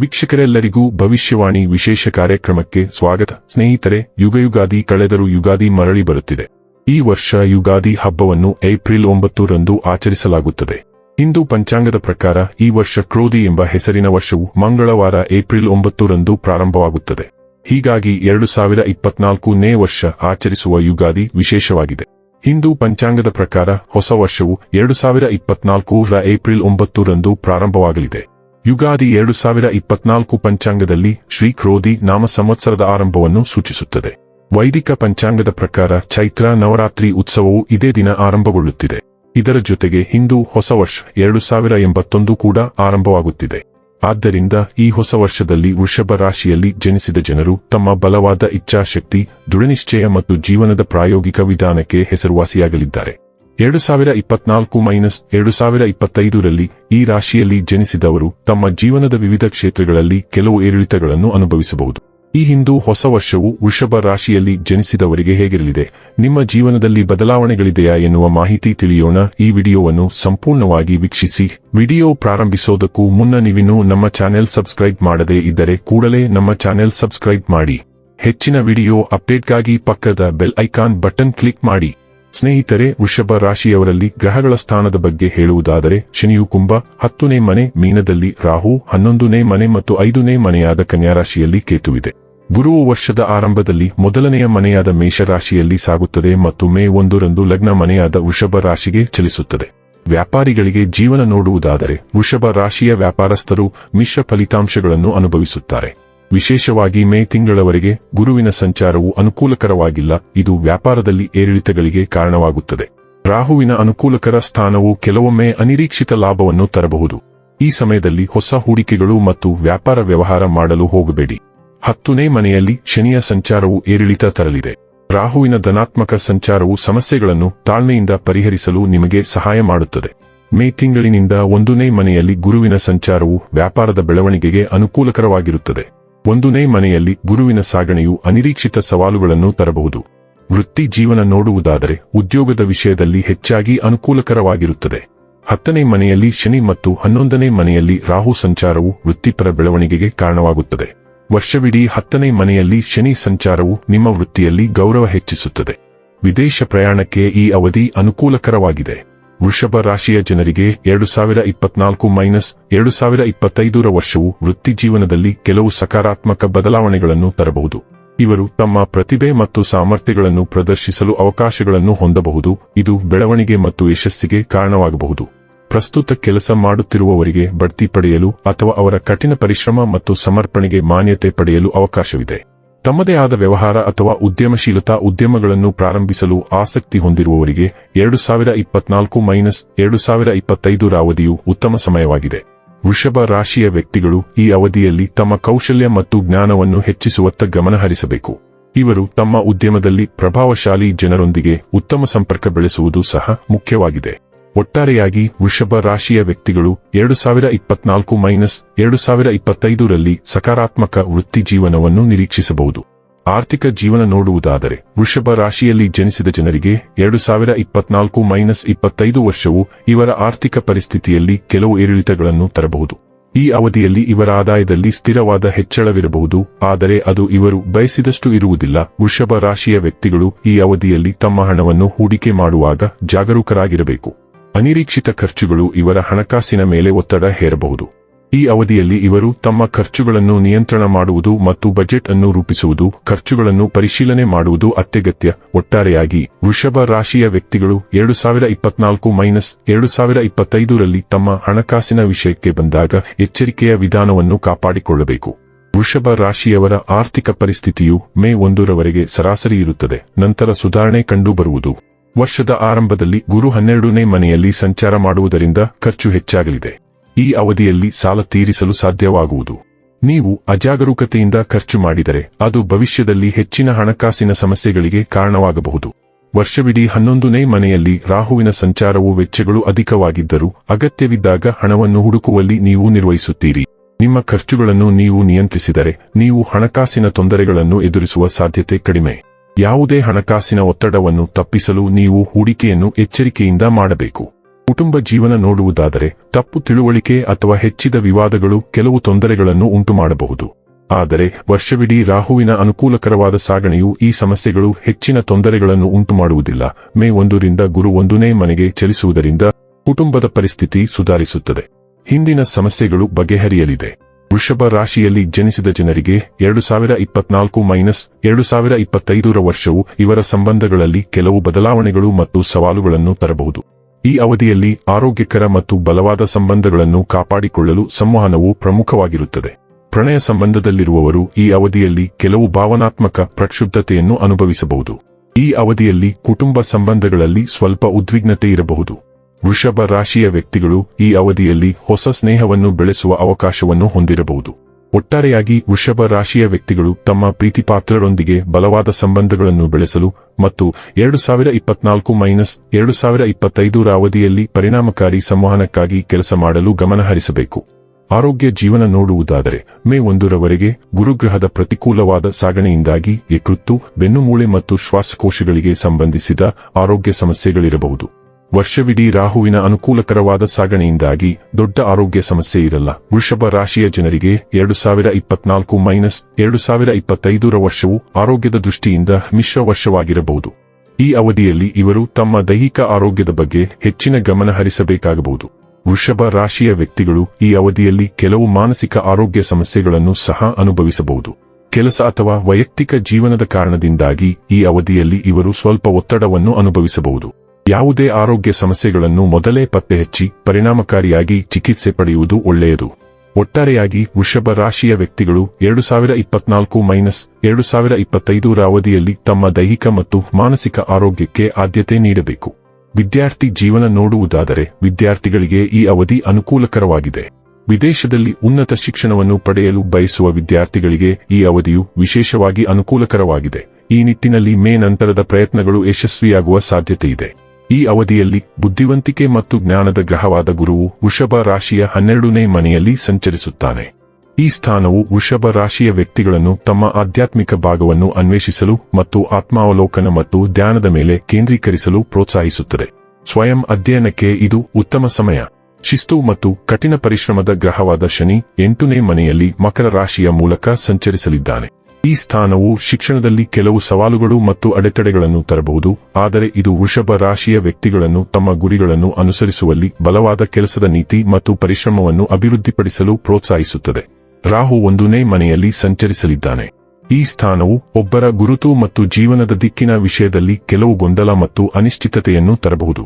ವೀಕ್ಷಕರೆಲ್ಲರಿಗೂ ಭವಿಷ್ಯವಾಣಿ ವಿಶೇಷ ಕಾರ್ಯಕ್ರಮಕ್ಕೆ ಸ್ವಾಗತ. ಸ್ನೇಹಿತರೆ, ಯುಗಯುಗಾದಿ ಕಳೆದರೂ ಯುಗಾದಿ ಮರಳಿ ಬರುತ್ತಿದೆ. ಈ ವರ್ಷ ಯುಗಾದಿ ಹಬ್ಬವನ್ನು ಏಪ್ರಿಲ್ ಒಂಬತ್ತರಂದು ಆಚರಿಸಲಾಗುತ್ತದೆ. ಹಿಂದೂ ಪಂಚಾಂಗದ ಪ್ರಕಾರ ಈ ವರ್ಷ ಕ್ರೋಧಿ ಎಂಬ ಹೆಸರಿನ ವರ್ಷವು ಮಂಗಳವಾರ ಏಪ್ರಿಲ್ ಒಂಬತ್ತರಂದು ಪ್ರಾರಂಭವಾಗುತ್ತದೆ. ಹೀಗಾಗಿ ಎರಡು ಸಾವಿರ ಇಪ್ಪತ್ನಾಲ್ಕನೇ ವರ್ಷ ಆಚರಿಸುವ ಯುಗಾದಿ ವಿಶೇಷವಾಗಿದೆ. ಹಿಂದೂ ಪಂಚಾಂಗದ ಪ್ರಕಾರ ಹೊಸ ವರ್ಷವು ಎರಡು ಸಾವಿರ ಇಪ್ಪತ್ನಾಲ್ಕರ ಏಪ್ರಿಲ್ ಒಂಬತ್ತರಂದು ಪ್ರಾರಂಭವಾಗಲಿದೆ. ಯುಗಾದಿ ಎರಡು ಸಾವಿರ ಇಪ್ಪತ್ನಾಲ್ಕು ಪಂಚಾಂಗದಲ್ಲಿ ಶ್ರೀ ಕ್ರೋಧಿ ನಾಮ ಸಂವತ್ಸರದ ಆರಂಭವನ್ನು ಸೂಚಿಸುತ್ತದೆ. ವೈದಿಕ ಪಂಚಾಂಗದ ಪ್ರಕಾರ ಚೈತ್ರ ನವರಾತ್ರಿ ಉತ್ಸವವು ಇದೇ ದಿನ ಆರಂಭಗೊಳ್ಳುತ್ತಿದೆ. ಇದರ ಜೊತೆಗೆ ಹಿಂದೂ ಹೊಸ ವರ್ಷ ಎರಡು ಸಾವಿರ ಎಂಬತ್ತೊಂದು ಕೂಡ ಆರಂಭವಾಗುತ್ತಿದೆ. ಆದ್ದರಿಂದ ಈ ಹೊಸ ವರ್ಷದಲ್ಲಿ ವೃಷಭ ರಾಶಿಯಲ್ಲಿ ಜನಿಸಿದ ಜನರು ತಮ್ಮ ಬಲವಾದ ಇಚ್ಛಾಶಕ್ತಿ, ದೃಢನಿಶ್ಚಯ ಮತ್ತು ಜೀವನದ ಪ್ರಾಯೋಗಿಕ ವಿಧಾನಕ್ಕೆ ಹೆಸರುವಾಸಿಯಾಗಲಿದ್ದಾರೆ. ಎರಡು ಸಾವಿರ ಇಪ್ಪತ್ನಾಲ್ಕು ಮೈನಸ್ ಎರಡು ಸಾವಿರ ಇಪ್ಪತ್ತೈದರಲ್ಲಿ ಈ ರಾಶಿಯಲ್ಲಿ ಜನಿಸಿದವರು ತಮ್ಮ ಜೀವನದ ವಿವಿಧ ಕ್ಷೇತ್ರಗಳಲ್ಲಿ ಕೆಲವು ಏರಿಳಿತಗಳನ್ನು ಅನುಭವಿಸಬಹುದು. ಈ ಹಿಂದೂ ಹೊಸ ವರ್ಷವು ವೃಷಭ ರಾಶಿಯಲ್ಲಿ ಜನಿಸಿದವರಿಗೆ ಹೇಗಿರಲಿದೆ? ನಿಮ್ಮ ಜೀವನದಲ್ಲಿ ಬದಲಾವಣೆಗಳಿದೆಯಾ ಎನ್ನುವ ಮಾಹಿತಿ ತಿಳಿಯೋಣ. ಈ ವಿಡಿಯೋವನ್ನು ಸಂಪೂರ್ಣವಾಗಿ ವೀಕ್ಷಿಸಿ. ವಿಡಿಯೋ ಪ್ರಾರಂಭಿಸೋದಕ್ಕೂ ಮುನ್ನ ನೀವಿನ್ನೂ ನಮ್ಮ ಚಾನೆಲ್ ಸಬ್ಸ್ಕ್ರೈಬ್ ಮಾಡದೇ ಇದ್ದರೆ ಕೂಡಲೇ ನಮ್ಮ ಚಾನೆಲ್ ಸಬ್ಸ್ಕ್ರೈಬ್ ಮಾಡಿ. ಹೆಚ್ಚಿನ ವಿಡಿಯೋ ಅಪ್ಡೇಟ್ಗಾಗಿ ಪಕ್ಕದ ಬೆಲ್ ಐಕಾನ್ ಬಟನ್ ಕ್ಲಿಕ್ ಮಾಡಿ. ಸ್ನೇಹಿತರೆ, ವೃಷಭ ರಾಶಿಯವರಲ್ಲಿ ಗ್ರಹಗಳ ಸ್ಥಾನದ ಬಗ್ಗೆ ಹೇಳುವುದಾದರೆ, ಶನಿಯು ಕುಂಭ, ಹತ್ತನೇ ಮನೆ ಮೀನದಲ್ಲಿ ರಾಹು, ಹನ್ನೊಂದನೇ ಮನೆ ಮತ್ತು ಐದನೇ ಮನೆಯಾದ ಕನ್ಯಾ ರಾಶಿಯಲ್ಲಿ ಕೇತುವಿದೆ. ಗುರುವು ವರ್ಷದ ಆರಂಭದಲ್ಲಿ ಮೊದಲನೆಯ ಮನೆಯಾದ ಮೇಷರಾಶಿಯಲ್ಲಿ ಸಾಗುತ್ತದೆ ಮತ್ತು ಮೇ ಒಂದರಂದು ಲಗ್ನ ಮನೆಯಾದ ವೃಷಭ ರಾಶಿಗೆ ಚಲಿಸುತ್ತದೆ. ವ್ಯಾಪಾರಿಗಳಿಗೆ ಜೀವನ ನೋಡುವುದಾದರೆ, ವೃಷಭ ರಾಶಿಯ ವ್ಯಾಪಾರಸ್ಥರು ಮಿಶ್ರ ಫಲಿತಾಂಶಗಳನ್ನು ಅನುಭವಿಸುತ್ತಾರೆ. ವಿಶೇಷವಾಗಿ ಮೇ ತಿಂಗಳವರೆಗೆ ಗುರುವಿನ ಸಂಚಾರವು ಅನುಕೂಲಕರವಾಗಿಲ್ಲ, ಇದು ವ್ಯಾಪಾರದಲ್ಲಿ ಏರಿಳಿತಗಳಿಗೆ ಕಾರಣವಾಗುತ್ತದೆ. ರಾಹುವಿನ ಅನುಕೂಲಕರ ಸ್ಥಾನವು ಕೆಲವೊಮ್ಮೆ ಅನಿರೀಕ್ಷಿತ ಲಾಭವನ್ನು ತರಬಹುದು. ಈ ಸಮಯದಲ್ಲಿ ಹೊಸ ಹೂಡಿಕೆಗಳು ಮತ್ತು ವ್ಯಾಪಾರ ವ್ಯವಹಾರ ಮಾಡಲು ಹೋಗಬೇಡಿ. ಹತ್ತನೇ ಮನೆಯಲ್ಲಿ ಶನಿಯ ಸಂಚಾರವು ಏರಿಳಿತ ತರಲಿದೆ. ರಾಹುವಿನ ಧನಾತ್ಮಕ ಸಂಚಾರವು ಸಮಸ್ಯೆಗಳನ್ನು ತಾಳ್ಮೆಯಿಂದ ಪರಿಹರಿಸಲು ನಿಮಗೆ ಸಹಾಯ ಮಾಡುತ್ತದೆ. ಮೇ ತಿಂಗಳಿನಿಂದ ಒಂದನೇ ಮನೆಯಲ್ಲಿ ಗುರುವಿನ ಸಂಚಾರವು ವ್ಯಾಪಾರದ ಬೆಳವಣಿಗೆಗೆ ಅನುಕೂಲಕರವಾಗಿರುತ್ತದೆ. ಒಂದನೇ ಮನೆಯಲ್ಲಿ ಗುರುವಿನ ಸಾಗಣೆಯು ಅನಿರೀಕ್ಷಿತ ಸವಾಲುಗಳನ್ನು ತರಬಹುದು. ವೃತ್ತಿ ಜೀವನ ನೋಡುವುದಾದರೆ ಉದ್ಯೋಗದ ವಿಷಯದಲ್ಲಿ ಹೆಚ್ಚಾಗಿ ಅನುಕೂಲಕರವಾಗಿರುತ್ತದೆ. ಹತ್ತನೇ ಮನೆಯಲ್ಲಿ ಶನಿ ಮತ್ತು ಹನ್ನೊಂದನೇ ಮನೆಯಲ್ಲಿ ರಾಹು ಸಂಚಾರವು ವೃತ್ತಿಪರ ಬೆಳವಣಿಗೆಗೆ ಕಾರಣವಾಗುತ್ತದೆ. ವರ್ಷವಿಡೀ ಹತ್ತನೇ ಮನೆಯಲ್ಲಿ ಶನಿ ಸಂಚಾರವು ನಿಮ್ಮ ವೃತ್ತಿಯಲ್ಲಿ ಗೌರವ ಹೆಚ್ಚಿಸುತ್ತದೆ. ವಿದೇಶ ಪ್ರಯಾಣಕ್ಕೆ ಈ ಅವಧಿ ಅನುಕೂಲಕರವಾಗಿದೆ. ವೃಷಭ ರಾಶಿಯ ಜನರಿಗೆ ಎರಡು ಸಾವಿರ ಇಪ್ಪತ್ನಾಲ್ಕು ಮೈನಸ್ ಎರಡು ಸಾವಿರ ಇಪ್ಪತ್ತೈದರ ವರ್ಷವು ವೃತ್ತಿ ಜೀವನದಲ್ಲಿ ಕೆಲವು ಸಕಾರಾತ್ಮಕ ಬದಲಾವಣೆಗಳನ್ನು ತರಬಹುದು. ಇವರು ತಮ್ಮ ಪ್ರತಿಭೆ ಮತ್ತು ಸಾಮರ್ಥ್ಯಗಳನ್ನು ಪ್ರದರ್ಶಿಸಲು ಅವಕಾಶಗಳನ್ನು ಹೊಂದಬಹುದು. ಇದು ಬೆಳವಣಿಗೆ ಮತ್ತು ಯಶಸ್ಸಿಗೆ ಕಾರಣವಾಗಬಹುದು. ಪ್ರಸ್ತುತ ಕೆಲಸ ಮಾಡುತ್ತಿರುವವರಿಗೆ ಬಡ್ತಿ ಪಡೆಯಲು ಅಥವಾ ಅವರ ಕಠಿಣ ಪರಿಶ್ರಮ ಮತ್ತು ಸಮರ್ಪಣೆಗೆ ಮಾನ್ಯತೆ ಪಡೆಯಲು ಅವಕಾಶವಿದೆ. ತಮ್ಮದೇ ಆದ ವ್ಯವಹಾರ ಅಥವಾ ಉದ್ಯಮಶೀಲತಾ ಉದ್ಯಮಗಳನ್ನು ಪ್ರಾರಂಭಿಸಲು ಆಸಕ್ತಿ ಹೊಂದಿರುವವರಿಗೆ ಎರಡು ಸಾವಿರ ಇಪ್ಪತ್ನಾಲ್ಕು ಮೈನಸ್ ಎರಡು ಸಾವಿರ ಇಪ್ಪತ್ತೈದರ ಅವಧಿಯು ಉತ್ತಮ ಸಮಯವಾಗಿದೆ. ವೃಷಭ ರಾಶಿಯ ವ್ಯಕ್ತಿಗಳು ಈ ಅವಧಿಯಲ್ಲಿ ತಮ್ಮ ಕೌಶಲ್ಯ ಮತ್ತು ಜ್ಞಾನವನ್ನು ಹೆಚ್ಚಿಸುವತ್ತ ಗಮನಹರಿಸಬೇಕು. ಇವರು ತಮ್ಮ ಉದ್ಯಮದಲ್ಲಿ ಪ್ರಭಾವಶಾಲಿ ಜನರೊಂದಿಗೆ ಉತ್ತಮ ಸಂಪರ್ಕ ಬೆಳೆಸುವುದು ಸಹ ಮುಖ್ಯವಾಗಿದೆ. ಒಟ್ಟಾರೆಯಾಗಿ ವೃಷಭ ರಾಶಿಯ ವ್ಯಕ್ತಿಗಳು ಎರಡು ಸಾವಿರ ಇಪ್ಪತ್ನಾಲ್ಕು ಮೈನಸ್ ಎರಡು ಸಾವಿರ ಇಪ್ಪತ್ತೈದರಲ್ಲಿ ಸಕಾರಾತ್ಮಕ ವೃತ್ತಿ ಜೀವನವನ್ನು ನಿರೀಕ್ಷಿಸಬಹುದು. ಆರ್ಥಿಕ ಜೀವನ ನೋಡುವುದಾದರೆ, ವೃಷಭ ರಾಶಿಯಲ್ಲಿ ಜನಿಸಿದ ಜನರಿಗೆ ಎರಡು ಸಾವಿರ ಇಪ್ಪತ್ನಾಲ್ಕು ಮೈನಸ್ ಇಪ್ಪತ್ತೈದು ವರ್ಷವು ಇವರ ಆರ್ಥಿಕ ಪರಿಸ್ಥಿತಿಯಲ್ಲಿ ಕೆಲವು ಏರಿಳಿತಗಳನ್ನು ತರಬಹುದು. ಈ ಅವಧಿಯಲ್ಲಿ ಇವರ ಆದಾಯದಲ್ಲಿ ಸ್ಥಿರವಾದ ಹೆಚ್ಚಳವಿರಬಹುದು, ಆದರೆ ಅದು ಇವರು ಬಯಸಿದಷ್ಟು ಇರುವುದಿಲ್ಲ. ವೃಷಭ ರಾಶಿಯ ವ್ಯಕ್ತಿಗಳು ಈ ಅವಧಿಯಲ್ಲಿ ತಮ್ಮ ಹಣವನ್ನು ಹೂಡಿಕೆ ಮಾಡುವಾಗ ಜಾಗರೂಕರಾಗಿರಬೇಕು. ಅನಿರೀಕ್ಷಿತ ಖರ್ಚುಗಳು ಇವರ ಹಣಕಾಸಿನ ಮೇಲೆ ಒತ್ತಡ ಹೇರಬಹುದು. ಈ ಅವಧಿಯಲ್ಲಿ ಇವರು ತಮ್ಮ ಖರ್ಚುಗಳನ್ನು ನಿಯಂತ್ರಣ ಮಾಡುವುದು ಮತ್ತು ಬಜೆಟ್ ಅನ್ನು ರೂಪಿಸುವುದು, ಖರ್ಚುಗಳನ್ನು ಪರಿಶೀಲನೆ ಮಾಡುವುದು ಅತ್ಯಗತ್ಯ. ಒಟ್ಟಾರೆಯಾಗಿ, ವೃಷಭ ರಾಶಿಯ ವ್ಯಕ್ತಿಗಳು ಎರಡು ಸಾವಿರ ಇಪ್ಪತ್ನಾಲ್ಕು ಮೈನಸ್ ಎರಡು ಸಾವಿರ ಇಪ್ಪತ್ತೈದರಲ್ಲಿ ತಮ್ಮ ಹಣಕಾಸಿನ ವಿಷಯಕ್ಕೆ ಬಂದಾಗ ಎಚ್ಚರಿಕೆಯ ವಿಧಾನವನ್ನು ಕಾಪಾಡಿಕೊಳ್ಳಬೇಕು. ವೃಷಭ ರಾಶಿಯವರ ಆರ್ಥಿಕ ಪರಿಸ್ಥಿತಿಯು ಮೇ ಒಂದರವರೆಗೆ ಸರಾಸರಿ ಇರುತ್ತದೆ. ನಂತರ ಸುಧಾರಣೆ ಕಂಡುಬರುವುದು. ವರ್ಷದ ಆರಂಭದಲ್ಲಿ ಗುರು ಹನ್ನೆರಡನೇ ಮನೆಯಲ್ಲಿ ಸಂಚಾರ ಮಾಡುವುದರಿಂದ ಖರ್ಚು ಹೆಚ್ಚಾಗಲಿದೆ. ಈ ಅವಧಿಯಲ್ಲಿ ಸಾಲ ತೀರಿಸಲು ಸಾಧ್ಯವಾಗುವುದು. ನೀವು ಅಜಾಗರೂಕತೆಯಿಂದ ಖರ್ಚು ಮಾಡಿದರೆ ಅದು ಭವಿಷ್ಯದಲ್ಲಿ ಹೆಚ್ಚಿನ ಹಣಕಾಸಿನ ಸಮಸ್ಯೆಗಳಿಗೆ ಕಾರಣವಾಗಬಹುದು. ವರ್ಷವಿಡೀ ಹನ್ನೊಂದನೇ ಮನೆಯಲ್ಲಿ ರಾಹುವಿನ ಸಂಚಾರವು ವೆಚ್ಚಗಳು ಅಧಿಕವಾಗಿದ್ದರೂ ಅಗತ್ಯವಿದ್ದಾಗ ಹಣವನ್ನು ಹುಡುಕುವಲ್ಲಿ ನೀವು ನಿರ್ವಹಿಸುತ್ತೀರಿ. ನಿಮ್ಮ ಖರ್ಚುಗಳನ್ನು ನೀವು ನಿಯಂತ್ರಿಸಿದರೆ ನೀವು ಹಣಕಾಸಿನ ತೊಂದರೆಗಳನ್ನು ಎದುರಿಸುವ ಸಾಧ್ಯತೆ ಕಡಿಮೆ. ಯಾವುದೇ ಹಣಕಾಸಿನ ಒತ್ತಡವನ್ನು ತಪ್ಪಿಸಲು ನೀವು ಹೂಡಿಕೆಯನ್ನು ಎಚ್ಚರಿಕೆಯಿಂದ ಮಾಡಬೇಕು. ಕುಟುಂಬ ಜೀವನ ನೋಡುವುದಾದರೆ ತಪ್ಪು ತಿಳುವಳಿಕೆ ಅಥವಾ ಹೆಚ್ಚಿದ ವಿವಾದಗಳು ಕೆಲವು ತೊಂದರೆಗಳನ್ನು ಉಂಟುಮಾಡಬಹುದು. ಆದರೆ ವರ್ಷವಿಡೀ ರಾಹುವಿನ ಅನುಕೂಲಕರವಾದ ಸಾಗಣೆಯು ಈ ಸಮಸ್ಯೆಗಳು ಹೆಚ್ಚಿನ ತೊಂದರೆಗಳನ್ನು ಉಂಟುಮಾಡುವುದಿಲ್ಲ. ಮೇ ಒಂದರಿಂದ ಗುರು ಒಂದನೇ ಮನೆಗೆ ಚಲಿಸುವುದರಿಂದ ಕುಟುಂಬದ ಪರಿಸ್ಥಿತಿ ಸುಧಾರಿಸುತ್ತದೆ. ಹಿಂದಿನ ಸಮಸ್ಯೆಗಳು ಬಗೆಹರಿಯಲಿದೆ. ವೃಷಭ ರಾಶಿಯಲ್ಲಿ ಜನಿಸಿದ ಜನರಿಗೆ ಎರಡು ಸಾವಿರ ಇಪ್ಪತ್ನಾಲ್ಕು ಮೈನಸ್ ಎರಡು ಸಾವಿರ ಇಪ್ಪತ್ತೈದರ ವರ್ಷವು ಇವರ ಸಂಬಂಧಗಳಲ್ಲಿ ಕೆಲವು ಬದಲಾವಣೆಗಳು ಮತ್ತು ಸವಾಲುಗಳನ್ನು ತರಬಹುದು. ಈ ಅವಧಿಯಲ್ಲಿ ಆರೋಗ್ಯಕರ ಮತ್ತು ಬಲವಾದ ಸಂಬಂಧಗಳನ್ನು ಕಾಪಾಡಿಕೊಳ್ಳಲು ಸಂವಹನವು ಪ್ರಮುಖವಾಗಿರುತ್ತದೆ. ಪ್ರಣಯ ಸಂಬಂಧದಲ್ಲಿರುವವರು ಈ ಅವಧಿಯಲ್ಲಿ ಕೆಲವು ಭಾವನಾತ್ಮಕ ಪ್ರಕ್ಷುಬ್ಧತೆಯನ್ನು ಅನುಭವಿಸಬಹುದು. ಈ ಅವಧಿಯಲ್ಲಿ ಕುಟುಂಬ ಸಂಬಂಧಗಳಲ್ಲಿ ಸ್ವಲ್ಪ ಉದ್ವಿಗ್ನತೆ ಇರಬಹುದು. ವೃಷಭ ರಾಶಿಯ ವ್ಯಕ್ತಿಗಳು ಈ ಅವಧಿಯಲ್ಲಿ ಹೊಸ ಸ್ನೇಹವನ್ನು ಬೆಳೆಸುವ ಅವಕಾಶವನ್ನು ಹೊಂದಿರಬಹುದು. ಒಟ್ಟಾರೆಯಾಗಿ ವೃಷಭ ರಾಶಿಯ ವ್ಯಕ್ತಿಗಳು ತಮ್ಮ ಪ್ರೀತಿಪಾತ್ರರೊಂದಿಗೆ ಬಲವಾದ ಸಂಬಂಧಗಳನ್ನು ಬೆಳೆಸಲು ಮತ್ತು ಎರಡು ಸಾವಿರ ಇಪ್ಪತ್ನಾಲ್ಕು ಮೈನಸ್ ಎರಡು ಸಾವಿರ ಇಪ್ಪತ್ತೈದರ ಅವಧಿಯಲ್ಲಿ ಪರಿಣಾಮಕಾರಿ ಸಂವಹನಕ್ಕಾಗಿ ಕೆಲಸ ಮಾಡಲು ಗಮನಹರಿಸಬೇಕು ಆರೋಗ್ಯ ಜೀವನ ನೋಡುವುದಾದರೆ ಮೇ ಒಂದರವರೆಗೆ ಗುರುಗ್ರಹದ ಪ್ರತಿಕೂಲವಾದ ಸಾಗಣೆಯಿಂದಾಗಿ ಯಕೃತ್ತು ಬೆನ್ನುಮೂಳೆ ಮತ್ತು ಶ್ವಾಸಕೋಶಗಳಿಗೆ ಸಂಬಂಧಿಸಿದ ಆರೋಗ್ಯ ಸಮಸ್ಯೆಗಳಿರಬಹುದು. ವರ್ಷವಿಡೀ ರಾಹುವಿನ ಅನುಕೂಲಕರವಾದ ಸಾಗಣೆಯಿಂದಾಗಿ ದೊಡ್ಡ ಆರೋಗ್ಯ ಸಮಸ್ಯೆ ಇರಲ್ಲ. ವೃಷಭ ರಾಶಿಯ ಜನರಿಗೆ ಎರಡು ಸಾವಿರ ಇಪ್ಪತ್ನಾಲ್ಕು ಮೈನಸ್ ಎರಡು ಸಾವಿರ ಇಪ್ಪತ್ತೈದರ ವರ್ಷವು ಆರೋಗ್ಯದ ದೃಷ್ಟಿಯಿಂದ ಮಿಶ್ರ ವರ್ಷವಾಗಿರಬಹುದು. ಈ ಅವಧಿಯಲ್ಲಿ ಇವರು ತಮ್ಮ ದೈಹಿಕ ಆರೋಗ್ಯದ ಬಗ್ಗೆ ಹೆಚ್ಚಿನ ಗಮನ ಹರಿಸಬೇಕಾಗಬಹುದು. ವೃಷಭ ರಾಶಿಯ ವ್ಯಕ್ತಿಗಳು ಈ ಅವಧಿಯಲ್ಲಿ ಕೆಲವು ಮಾನಸಿಕ ಆರೋಗ್ಯ ಸಮಸ್ಯೆಗಳನ್ನು ಸಹ ಅನುಭವಿಸಬಹುದು. ಕೆಲಸ ಅಥವಾ ವೈಯಕ್ತಿಕ ಜೀವನದ ಕಾರಣದಿಂದಾಗಿ ಈ ಅವಧಿಯಲ್ಲಿ ಇವರು ಸ್ವಲ್ಪ ಒತ್ತಡವನ್ನು ಅನುಭವಿಸಬಹುದು. ಯಾವುದೇ ಆರೋಗ್ಯ ಸಮಸ್ಯೆಗಳನ್ನು ಮೊದಲೇ ಪತ್ತೆ ಹಚ್ಚಿ ಪರಿಣಾಮಕಾರಿಯಾಗಿ ಚಿಕಿತ್ಸೆ ಪಡೆಯುವುದು ಒಳ್ಳೆಯದು. ಒಟ್ಟಾರೆಯಾಗಿ ವೃಷಭ ರಾಶಿಯ ವ್ಯಕ್ತಿಗಳು ಎರಡು ಸಾವಿರ ಇಪ್ಪತ್ನಾಲ್ಕು ಮೈನಸ್ ಎರಡು ಸಾವಿರ ಇಪ್ಪತ್ತೈದರ ಅವಧಿಯಲ್ಲಿ ತಮ್ಮ ದೈಹಿಕ ಮತ್ತು ಮಾನಸಿಕ ಆರೋಗ್ಯಕ್ಕೆ ಆದ್ಯತೆ ನೀಡಬೇಕು. ವಿದ್ಯಾರ್ಥಿ ಜೀವನ ನೋಡುವುದಾದರೆ ವಿದ್ಯಾರ್ಥಿಗಳಿಗೆ ಈ ಅವಧಿ ಅನುಕೂಲಕರವಾಗಿದೆ. ವಿದೇಶದಲ್ಲಿ ಉನ್ನತ ಶಿಕ್ಷಣವನ್ನು ಪಡೆಯಲು ಬಯಸುವ ವಿದ್ಯಾರ್ಥಿಗಳಿಗೆ ಈ ಅವಧಿಯು ವಿಶೇಷವಾಗಿ ಅನುಕೂಲಕರವಾಗಿದೆ. ಈ ನಿಟ್ಟಿನಲ್ಲಿ ಮೇ ನಂತರದ ಪ್ರಯತ್ನಗಳು ಯಶಸ್ವಿಯಾಗುವ ಸಾಧ್ಯತೆಯಿದೆ. ಈ ಅವಧಿಯಲ್ಲಿ ಬುದ್ಧಿವಂತಿಕೆ ಮತ್ತು ಜ್ಞಾನದ ಗ್ರಹವಾದ ಗುರುವು ವೃಷಭ ರಾಶಿಯ ಹನ್ನೆರಡನೇ ಮನೆಯಲ್ಲಿ ಸಂಚರಿಸುತ್ತಾನೆ. ಈ ಸ್ಥಾನವು ವೃಷಭ ರಾಶಿಯ ವ್ಯಕ್ತಿಗಳನ್ನು ತಮ್ಮ ಆಧ್ಯಾತ್ಮಿಕ ಭಾಗವನ್ನು ಅನ್ವೇಷಿಸಲು ಮತ್ತು ಆತ್ಮಾವಲೋಕನ ಮತ್ತು ಧ್ಯಾನದ ಮೇಲೆ ಕೇಂದ್ರೀಕರಿಸಲು ಪ್ರೋತ್ಸಾಹಿಸುತ್ತದೆ. ಸ್ವಯಂ ಅಧ್ಯಯನಕ್ಕೆ ಇದು ಉತ್ತಮ ಸಮಯ. ಶಿಸ್ತು ಮತ್ತು ಕಠಿಣ ಪರಿಶ್ರಮದ ಗ್ರಹವಾದ ಶನಿ ಎಂಟನೇ ಮನೆಯಲ್ಲಿ ಮಕರ ರಾಶಿಯ ಮೂಲಕ ಸಂಚರಿಸಲಿದ್ದಾನೆ. ಈ ಸ್ಥಾನವು ಶಿಕ್ಷಣದಲ್ಲಿ ಕೆಲವು ಸವಾಲುಗಳು ಮತ್ತು ಅಡೆತಡೆಗಳನ್ನು ತರಬಹುದು, ಆದರೆ ಇದು ವೃಷಭ ರಾಶಿಯ ವ್ಯಕ್ತಿಗಳನ್ನು ತಮ್ಮ ಗುರಿಗಳನ್ನು ಅನುಸರಿಸುವಲ್ಲಿ ಬಲವಾದ ಕೆಲಸದ ನೀತಿ ಮತ್ತು ಪರಿಶ್ರಮವನ್ನು ಅಭಿವೃದ್ಧಿಪಡಿಸಲು ಪ್ರೋತ್ಸಾಹಿಸುತ್ತದೆ. ರಾಹು ಒಂದನೇ ಮನೆಯಲ್ಲಿ ಸಂಚರಿಸಲಿದ್ದಾನೆ. ಈ ಸ್ಥಾನವು ಒಬ್ಬರ ಗುರುತು ಮತ್ತು ಜೀವನದ ದಿಕ್ಕಿನ ವಿಷಯದಲ್ಲಿ ಕೆಲವು ಗೊಂದಲ ಮತ್ತು ಅನಿಶ್ಚಿತತೆಯನ್ನು ತರಬಹುದು.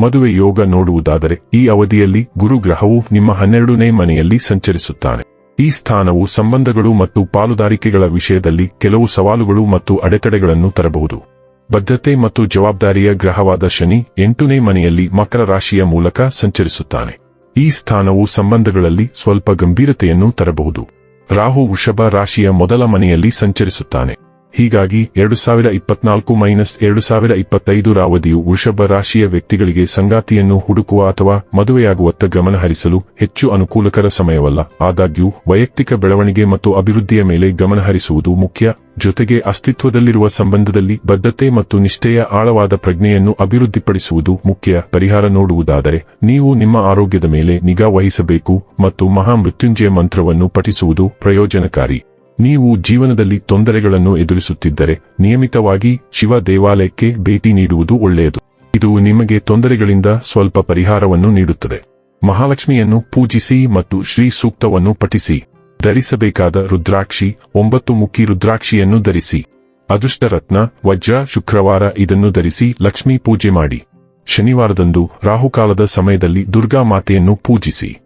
ಮದುವೆ ಯೋಗ ನೋಡುವುದಾದರೆ, ಈ ಅವಧಿಯಲ್ಲಿ ಗುರುಗ್ರಹವು ನಿಮ್ಮ ಹನ್ನೆರಡನೇ ಮನೆಯಲ್ಲಿ ಸಂಚರಿಸುತ್ತಾನೆ. ಈ ಸ್ಥಾನವು ಸಂಬಂಧಗಳು ಮತ್ತು ಪಾಲುದಾರಿಕೆಗಳ ವಿಷಯದಲ್ಲಿ ಕೆಲವು ಸವಾಲುಗಳು ಮತ್ತು ಅಡೆತಡೆಗಳನ್ನು ತರಬಹುದು. ಬದ್ಧತೆ ಮತ್ತು ಜವಾಬ್ದಾರಿಯ ಗ್ರಹವಾದ ಶನಿ ಎಂಟನೇ ಮನೆಯಲ್ಲಿ ಮಕರ ರಾಶಿಯ ಮೂಲಕ ಸಂಚರಿಸುತ್ತಾನೆ. ಈ ಸ್ಥಾನವು ಸಂಬಂಧಗಳಲ್ಲಿ ಸ್ವಲ್ಪ ಗಂಭೀರತೆಯನ್ನು ತರಬಹುದು. ರಾಹು ವೃಷಭ ರಾಶಿಯ ಮೊದಲ ಮನೆಯಲ್ಲಿ ಸಂಚರಿಸುತ್ತಾನೆ. ಹೀಗಾಗಿ ಎರಡು ಸಾವಿರ ಇಪ್ಪತ್ನಾಲ್ಕು ಮೈನಸ್ ಎರಡು ಸಾವಿರ ಇಪ್ಪತ್ತೈದರ ಅವಧಿಯು ವೃಷಭ ರಾಶಿಯ ವ್ಯಕ್ತಿಗಳಿಗೆ ಸಂಗಾತಿಯನ್ನು ಹುಡುಕುವ ಅಥವಾ ಮದುವೆಯಾಗುವತ್ತ ಗಮನ ಹರಿಸಲು ಹೆಚ್ಚು ಅನುಕೂಲಕರ ಸಮಯವಲ್ಲ. ಆದಾಗ್ಯೂ, ವೈಯಕ್ತಿಕ ಬೆಳವಣಿಗೆ ಮತ್ತು ಅಭಿವೃದ್ಧಿಯ ಮೇಲೆ ಗಮನ ಹರಿಸುವುದು ಮುಖ್ಯ. ಜೊತೆಗೆ ಅಸ್ತಿತ್ವದಲ್ಲಿರುವ ಸಂಬಂಧದಲ್ಲಿ ಬದ್ಧತೆ ಮತ್ತು ನಿಷ್ಠೆಯ ಆಳವಾದ ಪ್ರಜ್ಞೆಯನ್ನು ಅಭಿವೃದ್ಧಿಪಡಿಸುವುದು ಮುಖ್ಯ. ಪರಿಹಾರ ನೋಡುವುದಾದರೆ, ನೀವು ನಿಮ್ಮ ಆರೋಗ್ಯದ ಮೇಲೆ ನಿಗಾ ವಹಿಸಬೇಕು ಮತ್ತು ಮಹಾಮೃತ್ಯುಂಜಯ ಮಂತ್ರವನ್ನು ಪಠಿಸುವುದು ಪ್ರಯೋಜನಕಾರಿ. ನೀವು ಜೀವನದಲ್ಲಿ ತೊಂದರೆಗಳನ್ನು ಎದುರಿಸುತ್ತಿದ್ದರೆ ನಿಯಮಿತವಾಗಿ ಶಿವ ದೇವಾಲಯಕ್ಕೆ ಭೇಟಿ ನೀಡುವುದು ಒಳ್ಳೆಯದು. ಇದು ನಿಮಗೆ ತೊಂದರೆಗಳಿಂದ ಸ್ವಲ್ಪ ಪರಿಹಾರವನ್ನು ನೀಡುತ್ತದೆ. ಮಹಾಲಕ್ಷ್ಮಿಯನ್ನು ಪೂಜಿಸಿ ಮತ್ತು ಶ್ರೀ ಸೂಕ್ತವನ್ನು ಪಠಿಸಿ. ಧರಿಸಬೇಕಾದ ರುದ್ರಾಕ್ಷಿ, ಒಂಬತ್ತು ಮುಖಿ ರುದ್ರಾಕ್ಷಿಯನ್ನು ಧರಿಸಿ. ಅದೃಷ್ಟರತ್ನ, ವಜ್ರ, ಶುಕ್ರವಾರ ಇದನ್ನು ಧರಿಸಿ ಲಕ್ಷ್ಮೀ ಪೂಜೆ ಮಾಡಿ. ಶನಿವಾರದಂದು ರಾಹುಕಾಲದ ಸಮಯದಲ್ಲಿ ದುರ್ಗಾ ಮಾತೆಯನ್ನು ಪೂಜಿಸಿ.